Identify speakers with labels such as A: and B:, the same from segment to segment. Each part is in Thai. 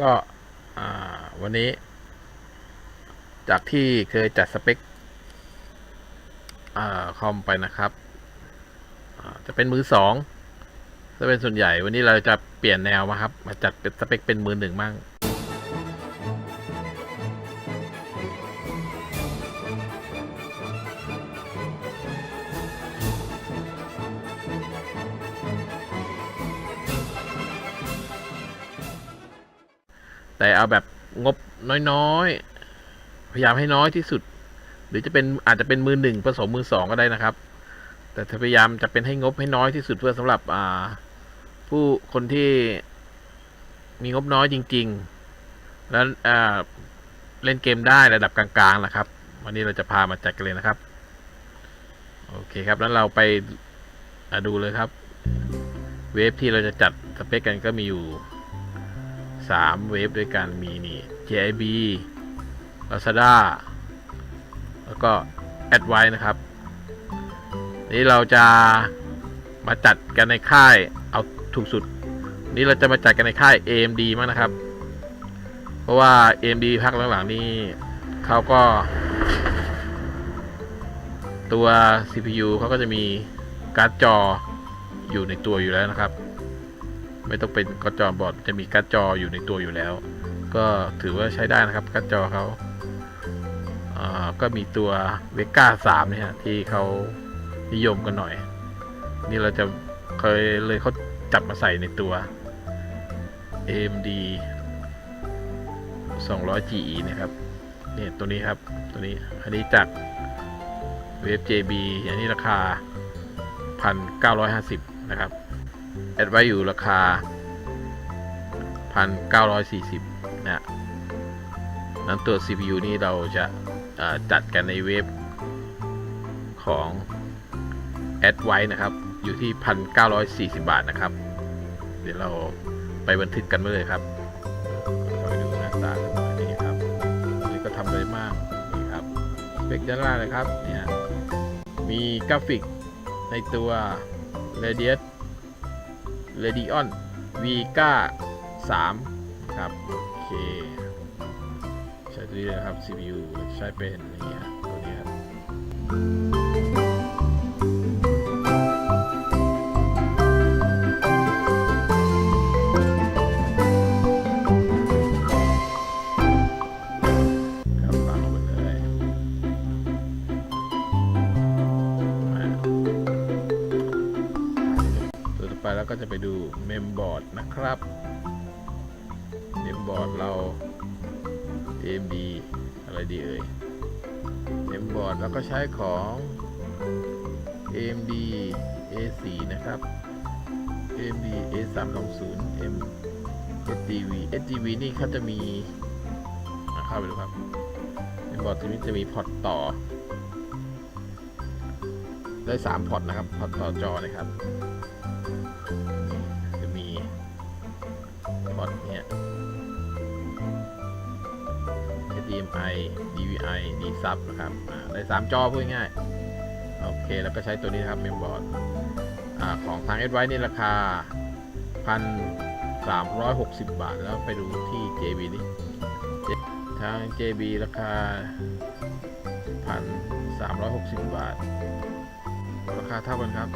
A: ก็วันนี้ จากที่เคยจัดสเปคอคอมไปนะครับ จะเป็นมือสองจะเป็นส่วนใหญ่ วันนี้เราจะเปลี่ยนแนวมาครับ มาจัดเป็นสเปคเป็นมือหนึ่งบ้าง แต่เอาแบบงบน้อยๆ พยายามให้น้อยที่สุด หรือจะเป็นอาจจะเป็นมือหนึ่งผสมมือสองก็ได้นะครับ แต่พยายามจะเป็นให้งบให้น้อยที่สุดเพื่อสำหรับอ่าผู้คนที่มีงบน้อยจริง ๆ แล้วอ่าเล่นเกมได้ระดับกลางๆนะครับ วันนี้เราจะพามาจัดกันเลยนะครับโอเคครับแล้วเราไปดูเลยครับ เวฟที่เราจะจัดสเปคกันก็มีอยู่ สามเวฟด้วยกันมีนี่ JIB Lazada แล้วก็ a d v i นะครับ นี่เราจะมาจัดกันในค่ายเอาถูกสุด นี่เราจะมาจัดกันในค่าย AMD มากนะครับ เพราะว่า AMD พักหลังๆนี่เขาก็ ตัว CPU เขาก็จะมีการ์ดจออยู่ในตัวอยู่แล้วนะครับ ไม่ต้องเป็นกร์ดจอบอร์ดจะมีกร์ดจออยู่ในตัวอยู่แล้ว ก็ถือว่าใช้ได้นะครับกร์ดจอเขาอ่าก็มีตัวเวก้าสามเนี่ยที่เขานิยมกันหน่อย นี่เราจะเคยเลยเขาจับมาใส่ในตัว AMD 200 GE นะครับเนี่ยตัวนี้ครับตัวนี้อันนี้จากเวฟ JB อันนี้ราคา 1,950 นะครับ แอดไว้อยู่ราคา 1,940 นะนั้นตัว CPU นี่เราจะจัดกันในเว็บของแอดไว้นะครับ อยู่ที่ 1,940 บาทนะครับ เดี๋ยวเราไปบันทึกกันไว้เลยครับไปดูหน้าตานหน่อยนี่ครับนนี้ก็ทำเลยมากนี่ครับสเปคด้านล่างนะครับเนี่ยมีกราฟิกในตัว Radius Radeon Vega 3ครับ โอเค ใช้ตัวนี้เลยครับ CPU ใช้เป็นอย่างเงี้ยตัวนี้ครับ จะไปดูเมมบอร์ดนะครับเมมบอร์ดเรา AMD อะไรดีเอ่ยเมมบอร์ดเราก็ใช้ของ AMD A4 นะครับ AMD A320 M SDV SDV นี่เขาจะมีอะเข้าไปดูครับเมมบอร์ดตัวนี้จะมีพอร์ตต่อได้ 3 พอร์ตนะครับ พอร์ตต่อจอนะครับ dmi DVI D sub นะครับได้ 3 จอพูดง่ายโอเค แล้วก็ใช้ตัวนี้นะครับเมมบอร์ดอ่ของทาง a d v i นี่ราคา 1,360 บาท แล้วไปดูที่ JB นี่ทาง JB ราคา 1,360 บาท ราคาเท่ากันครับ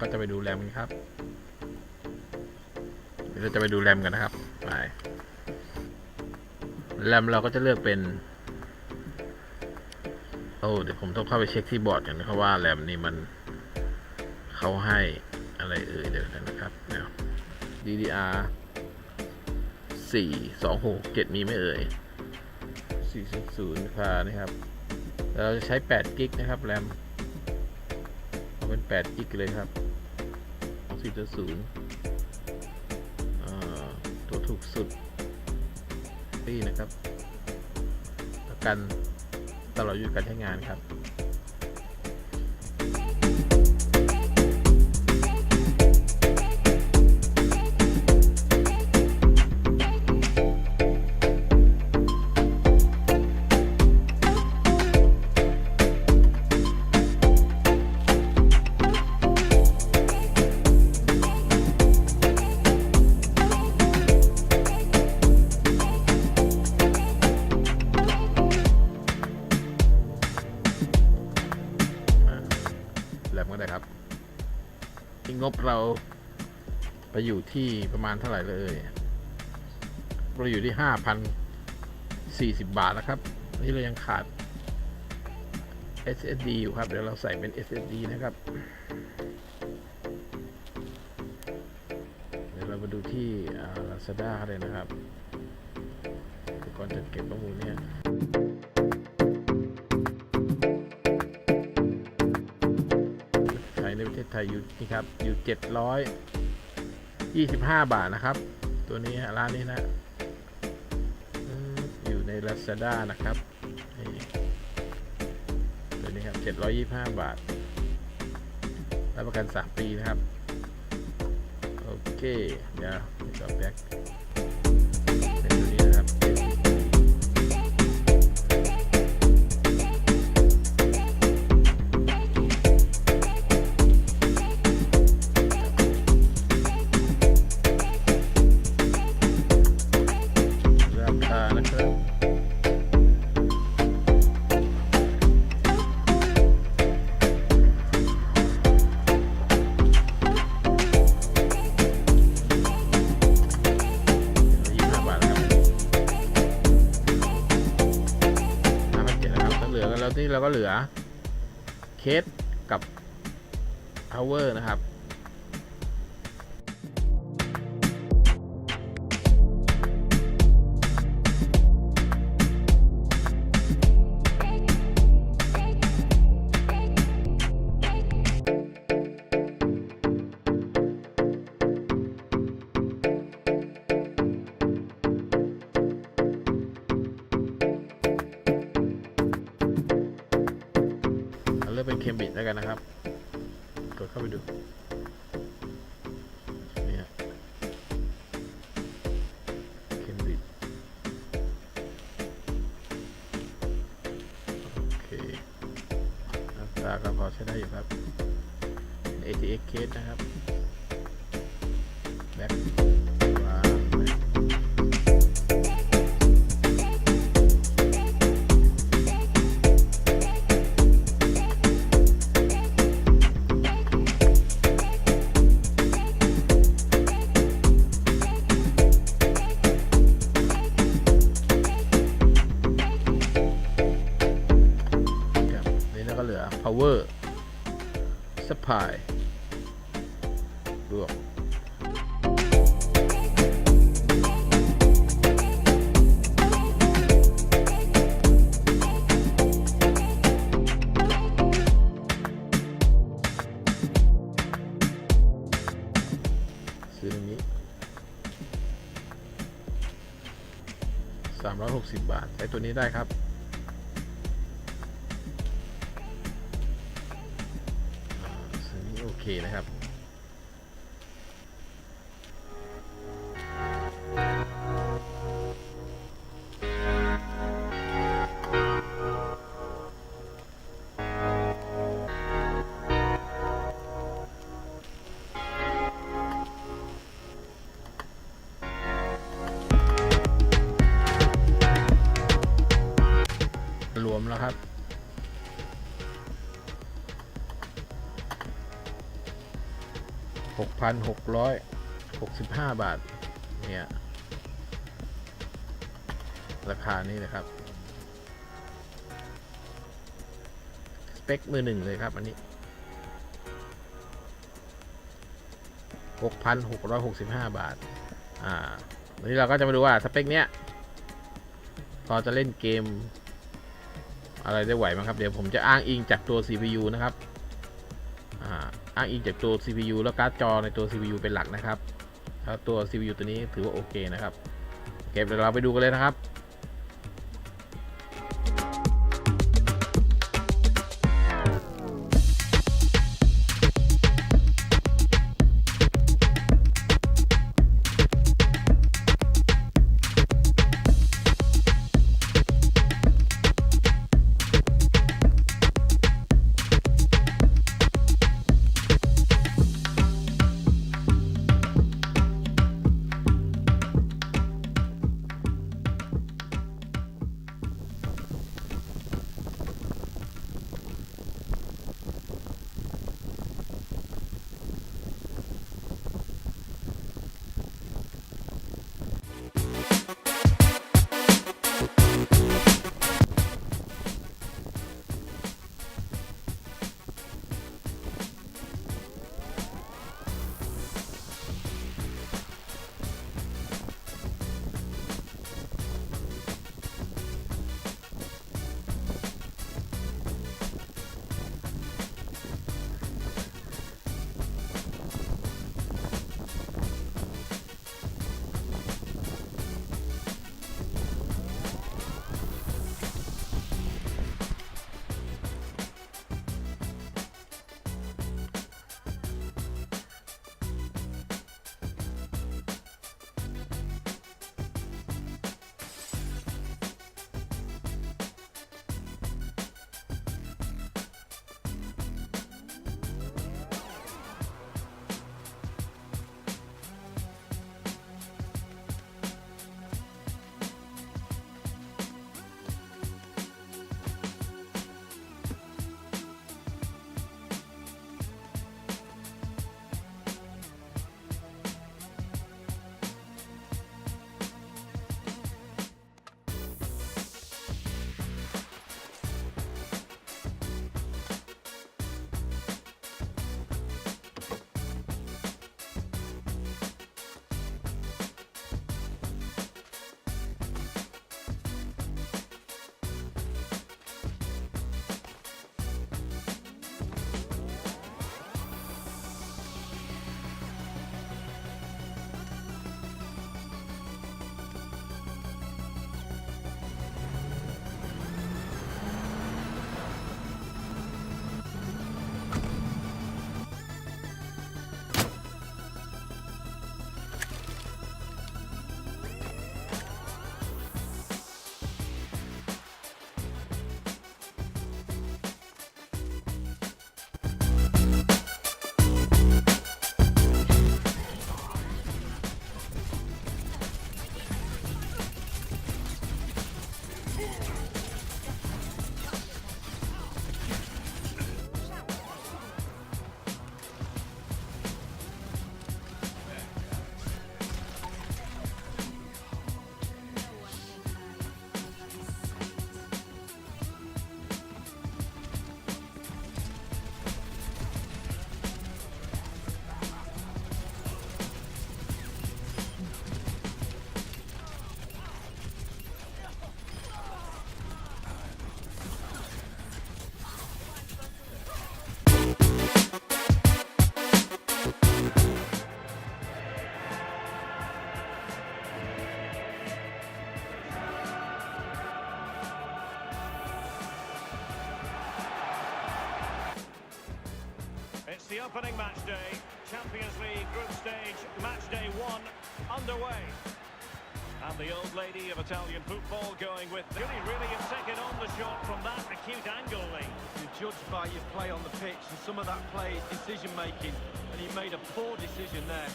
A: ก็จะไปดูแรมกันครับเราจะไปดูแรมกันนะครับ ไปแรมเราก็จะเลือกเป็น โอ้เดี๋ยวผมต้องเข้าไปเช็คที่บอร์ดกันนะครับว่าแรมนี่มันเขาให้อะไรเอ่ยเดี๋ยวนะครับเดี๋ยว DDR 4 2 6 7 มีไหม่เอ่ย 400ค่ะนะครับ เราจะใช้ 8 กิกนะครับแรม เป็น8กิกเลยครับของ4.0ตัวถูกสุดนี่นะครับ ประกันตลอดอายุการใช้งานครับ ไปอยู่ที่ประมาณเท่าไหร่เลยเราอยู่ที่ห้าพันสี่สิบบาทนะครับ นี่เรายังขาด SSD อยู่ครับ เดี๋ยวเราใส่เป็น SSD นะครับ เดี๋ยวเรามาดูที่ Lazada เลยนะครับอุปกรณ์จัดเก็บข้อมูลเนี่ยขายในประเทศไทยอยู่นี่ครับ อยู่เจ็ดร้อยยี่สิบห้าบาทนะครับ ตัวนี้ร้านนี้นะอยู่ใน Lazada นะครับตัวนี้ครับเจ็ดร้อยยี่ห้าบาท รับประกันสามปีนะครับ โอเค เดี๋ยจับแบ็ค แล้วก็เหลือเคสกับ power นะครับ เป็นเคมบิดแล้วกันนะครับ กดเข้าไปดูนี่ฮะเคมบิดโอเคอัตราก็พอใช้ได้อยู่ครับ ATX case นะครับแตัวนี้ได้ครับ 6,665 บาท เนี่ย ราคานี้นะครับ สเปคมือหนึ่งเลยครับ อันนี้ 6,665 บาท อ่าวันนี้เราก็จะมาดูว่าสเปคเนี้ยพอจะเล่นเกมอะไรได้ไหวมั้งครับ เดี๋ยวผมจะอ้างอิงจากตัว CPU นะครับ อ้างอิงจากตัว CPU แล้วการ์ดจอในตัว CPU เป็นหลักนะครับแล้วตัว CPU ตัวนี้ถือว่าโอเคนะครับ เก็บเดี๋ยวเราไปดูกันเลยนะครับ
B: the opening match day, Champions League group stage, match day one, underway. And the old lady of Italian football going with... He really have taken on the shot from that acute angle, Lee?
C: You're judged by your play on the pitch, and some of that play is decision making, and he made a poor decision there.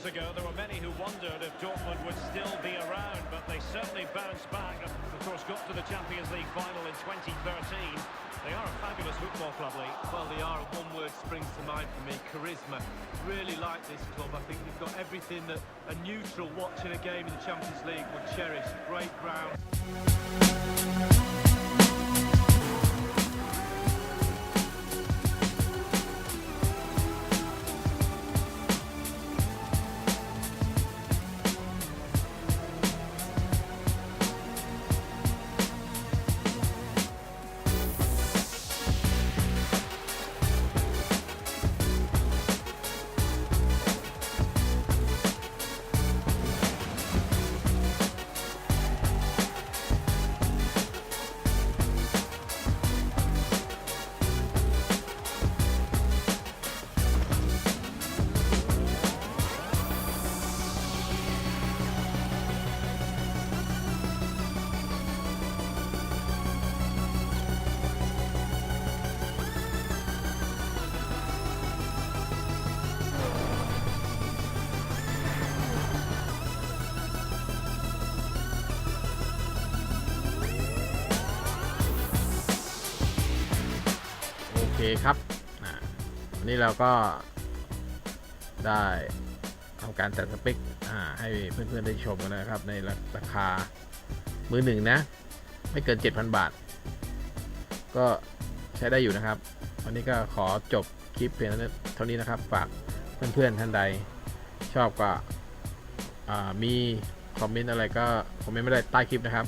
B: Years ago, there were many who wondered if Dortmund would still be around, but they certainly bounced back and, of course, got to the Champions League final in 2013 They are a fabulous football club, Lee.
C: Well, they are, one word springs to mind for me, charisma. Really like this club. I think they've got everything that a neutral watching a game in the Champions League would cherish. Great ground.
A: เคครับวันนี้เราก็ได้ทำการจัดสเปคให้เพื่อนๆได้ชมกันนะครับ ในราคามือหนึ่งนะ ไม่เกิน 7,000 บาท ก็ใช้ได้อยู่นะครับ วันนี้ก็ขอจบคลิปเพียงเท่านี้นะครับ ฝากเพื่อนๆท่านใดชอบก็มีคอมเมนต์อะไรก็คอมเมนต์ไม่ได้ใต้คลิปนะครับ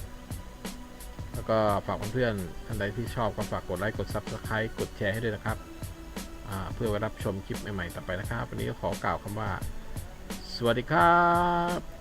A: แล้วก็ฝากเพื่อนๆท่านใดที่ชอบก็ฝากกดไลค์กด Subscribe กดแชร์ให้ด้วยนะครับ เพื่อไว้รับชมคลิปใหม่ๆต่อไปนะครับ วันนี้ขอกล่าวคำว่า สวัสดีครับ